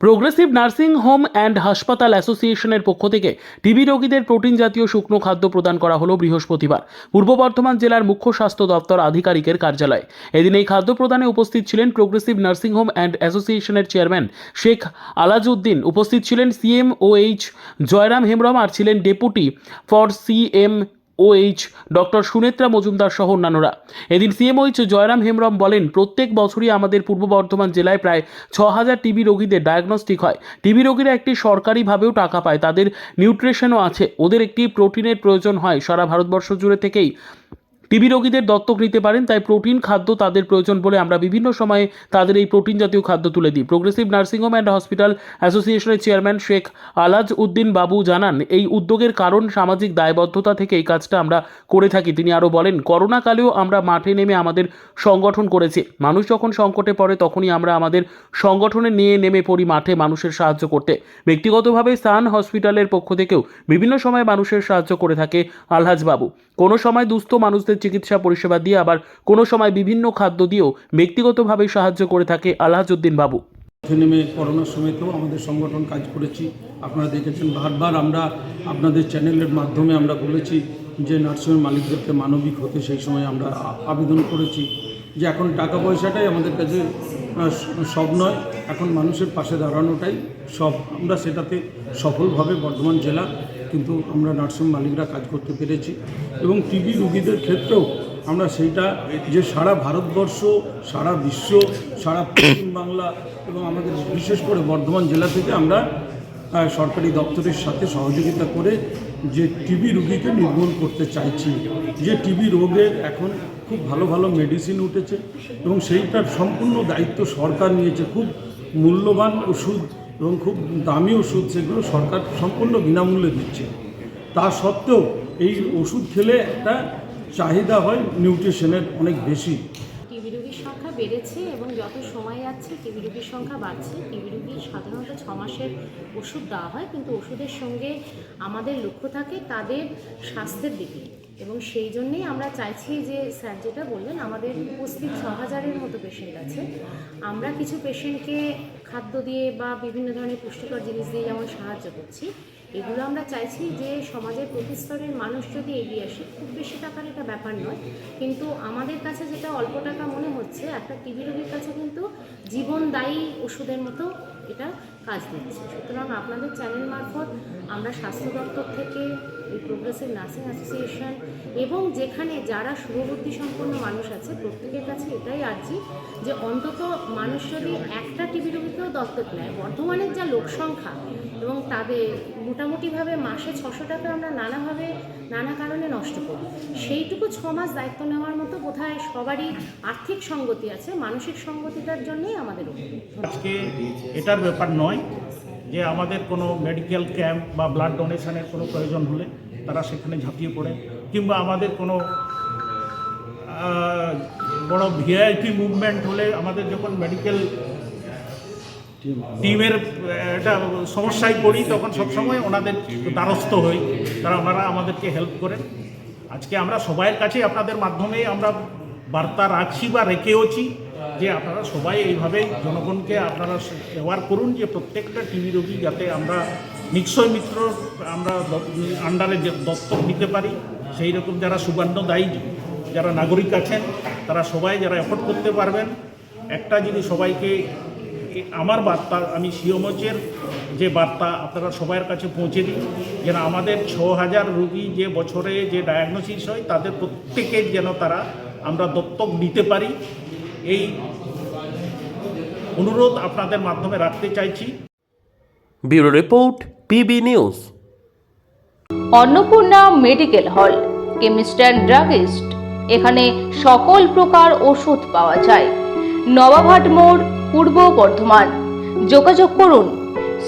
Progressive nursing home and হাসপাতাল অ্যাসোসিয়েশনের পক্ষ থেকে টিবি রোগীদের প্রোটিন জাতীয় শুকনো খাদ্য প্রদান করা হলো বৃহস্পতিবার। পূর্ব বর্ধমান জেলার মুখ্য স্বাস্থ্য দপ্তর আধিকারিকের কার্যালয়ে। এদিন এই খাদ্য প্রদানে উপস্থিত ছিলেন প্রোগ্রেসিভ নার্সিং হোম অ্যান্ড অ্যাসোসিয়েশনের চেয়ারম্যান শেখ আলাজউদ্দিন। উপস্থিত ছিলেন সিএম ওএইচ জয়রাম হেমব্রম আর ছিলেন deputy for CM OH doctor Sunetra Majumdar সহ অন্যান্যরা। এদিন সিএমওইচ জয়রাম হেমরম বলেন, প্রত্যেক বছরই আমাদের পূর্ব বর্ধমান জেলায় প্রায় ছ হাজার টিবি রোগীদের ডায়াগনস্টিক হয়। টিবি রোগীরা একটি সরকারিভাবেও টাকা পায়, তাদের নিউট্রিশনও আছে। ওদের একটি প্রোটিনের প্রয়োজন হয় সারা ভারতবর্ষ জুড়ে থেকেই। টিবি রোগীদের দত্তক নিতে পারেন, তাই প্রোটিন খাদ্য তাদের প্রয়োজন বলে আমরা বিভিন্ন সময়ে তাদের এই প্রোটিন জাতীয় খাদ্য তুলে দিই। Progressive nursing home and hospital অ্যাসোসিয়েশনের চেয়ারম্যান শেখ আলাজ উদ্দিন বাবু জানান, এই উদ্যোগের কারণ সামাজিক দায়বদ্ধতা থেকে এই কাজটা আমরা করে থাকি। তিনি আরও বলেন করোনাকালেও আমরা মাঠে নেমে আমাদের সংগঠন করেছি। মানুষ যখন সংকটে পড়ে, তখনই আমরা আমাদের সংগঠনে নিয়ে নেমে পড়ি মাঠে মানুষের সাহায্য করতে। ব্যক্তিগতভাবে সান হসপিটালের পক্ষ থেকেও বিভিন্ন সময় মানুষের সাহায্য করে থাকে আলহাজ বাবু। কোনো সময় দুস্থ মানুষদের চিকিৎসা পরিষেবা দিয়ে আবার কোনো সময় বিভিন্ন খাদ্য দিয়েও ব্যক্তিগতভাবে সাহায্য করে থাকে আলহাজউদ্দিন বাবু। নেমে করোনার সময়তেও আমাদের সংগঠন কাজ করেছি। আপনারা দেখেছেন, বারবার আমরা আপনাদের চ্যানেলের মাধ্যমে আমরা বলেছি যে নার্সিংয়ের মালিকদেরকে মানবিক হতে সেই সময় আমরা আবেদন করেছি যে এখন টাকা পয়সাটাই আমাদের কাছে সব নয়, এখন মানুষের পাশে দাঁড়ানোটাই সব। আমরা সেটাতে সফলভাবে বর্ধমান জেলা কিন্তু আমরা নার্সিং মালিকরা কাজ করতে পেরেছি এবং টিবি রুগীদের ক্ষেত্রেও আমরা সেইটা যে সারা ভারতবর্ষ, সারা বিশ্ব, সারা পশ্চিম বাংলা এবং আমাদের বিশেষ করে বর্ধমান জেলা থেকে আমরা সরকারি দপ্তরের সাথে সহযোগিতা করে যে টিবি রুগীকে নির্মূল করতে চাইছি। যে টিবি রোগের এখন খুব ভালো ভালো মেডিসিন উঠেছে এবং সেইটার সম্পূর্ণ দায়িত্ব সরকার নিয়েছে। খুব মূল্যবান ওষুধ এবং খুব দামি ওষুধ সেগুলো সরকার সম্পূর্ণ বিনামূল্যে দিচ্ছে। তা সত্ত্বেও এই ওষুধ খেলে একটা চাহিদা হয়, নিউট্রিশনের অনেক বেশি। টিবি রোগীর সংখ্যা বেড়েছে এবং যত সময় যাচ্ছে, টিবি রোগীর সংখ্যা বাড়ছে। টিবি রোগীর সাধারণত ছ মাসের ওষুধ দেওয়া হয়, কিন্তু ওষুধের সঙ্গে আমাদের লক্ষ্য থাকে তাদের স্বাস্থ্যের দিকে। এবং সেই জন্যেই আমরা চাইছি যে স্যার যেটা বললেন, আমাদের উপস্থিত ছ হাজারের মতো পেশেন্ট আছে। আমরা কিছু পেশেন্টকে খাদ্য দিয়ে বা বিভিন্ন ধরনের পুষ্টিকর জিনিস দিয়ে যেমন সাহায্য করছি, এগুলো আমরা চাইছি যে সমাজের প্রতিস্তরের মানুষ যদি এগিয়ে আসে, খুব বেশি টাকার এটা ব্যাপার নয়। কিন্তু আমাদের কাছে যেটা অল্প টাকা মনে হচ্ছে, একটা টিবি রোগীর কাছে কিন্তু জীবনদায়ী ওষুধের মতো এটা কাজ দিচ্ছে। সুতরাং আপনাদের চ্যানেল মারফত আমরা স্বাস্থ্য দপ্তর থেকে এই প্রোগ্রেসিভ নার্সিং অ্যাসোসিয়েশন এবং যেখানে যারা শুভবুদ্ধি সম্পন্ন মানুষ আছে, প্রত্যেকের কাছে এটাই আর্জি যে অন্তত মানুষ যদি একটা টিবি রোগীকেও দত্তক নেয়, বর্ধমানের যা লোক সংখ্যা এবং তাদের মোটামুটিভাবে মাসে ছশো টাকা আমরা নানাভাবে, নানা কারণে নষ্ট করি, সেইটুকু ছ মাস দায়িত্ব নেওয়ার মতো বোধহয় সবারই আর্থিক সঙ্গতি আছে, মানসিক সঙ্গতিটার জন্যই আমাদের আজকে এটার ব্যাপার নয় যে আমাদের কোনো মেডিকেল ক্যাম্প বা ব্লাড ডোনেশনের কোনো প্রয়োজন হলে তারা সেখানে ঝাঁপিয়ে পড়ে কিংবা আমাদের কোনো বড় ভিআইপি মুভমেন্ট হলে আমাদের যখন মেডিকেল টিমের একটা সমস্যায় পড়ি তখন সবসময় ওনাদের দ্বারস্থ হই। তারা ওনারা আমাদেরকে হেল্প করেন। আজকে আমরা সবাইয়ের কাছে আপনাদের মাধ্যমে আমরা বার্তা রাখছি বা রেখেওছি। যে আপনারা সবাই এইভাবে জনগণকে আপনারা ব্যবহার করুন, যে প্রত্যেকটা টিভি রোগী যাতে আমরা নিশ্চয় মিত্র আমরা আন্ডারে দত্তক নিতে পারি, সেই রকম যারা সুবর্ণদায়ী যারা নাগরিক আছেন, তারা সবাই যারা এফোর্ড করতে পারবেন। একটা যদি সবাইকে আমার বার্তা, আমি সিওমচের যে বার্তা, আপনারা সবার কাছে পৌঁছে দিন, যেন আমাদের ছ হাজার রুগী যে বছরে যে ডায়াগনোসিস হয়, তাদের প্রত্যেকের যেন তারা আমরা দত্তক নিতে পারি। এই অনুরোধ আপনাদের মাধ্যমে রাখতে চাইছি। Bureau report PB news. Annapurna medical hall chemist and druggist. এখানে সকল প্রকার ওষুধ পাওয়া যায়। নবাবহাট মোড় পূর্ব বর্ধমান। যোগাযোগ করুন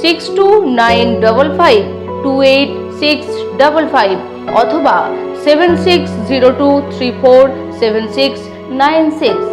six two nine double five two eight six double five অথবা seven six zero two three four seven six nine six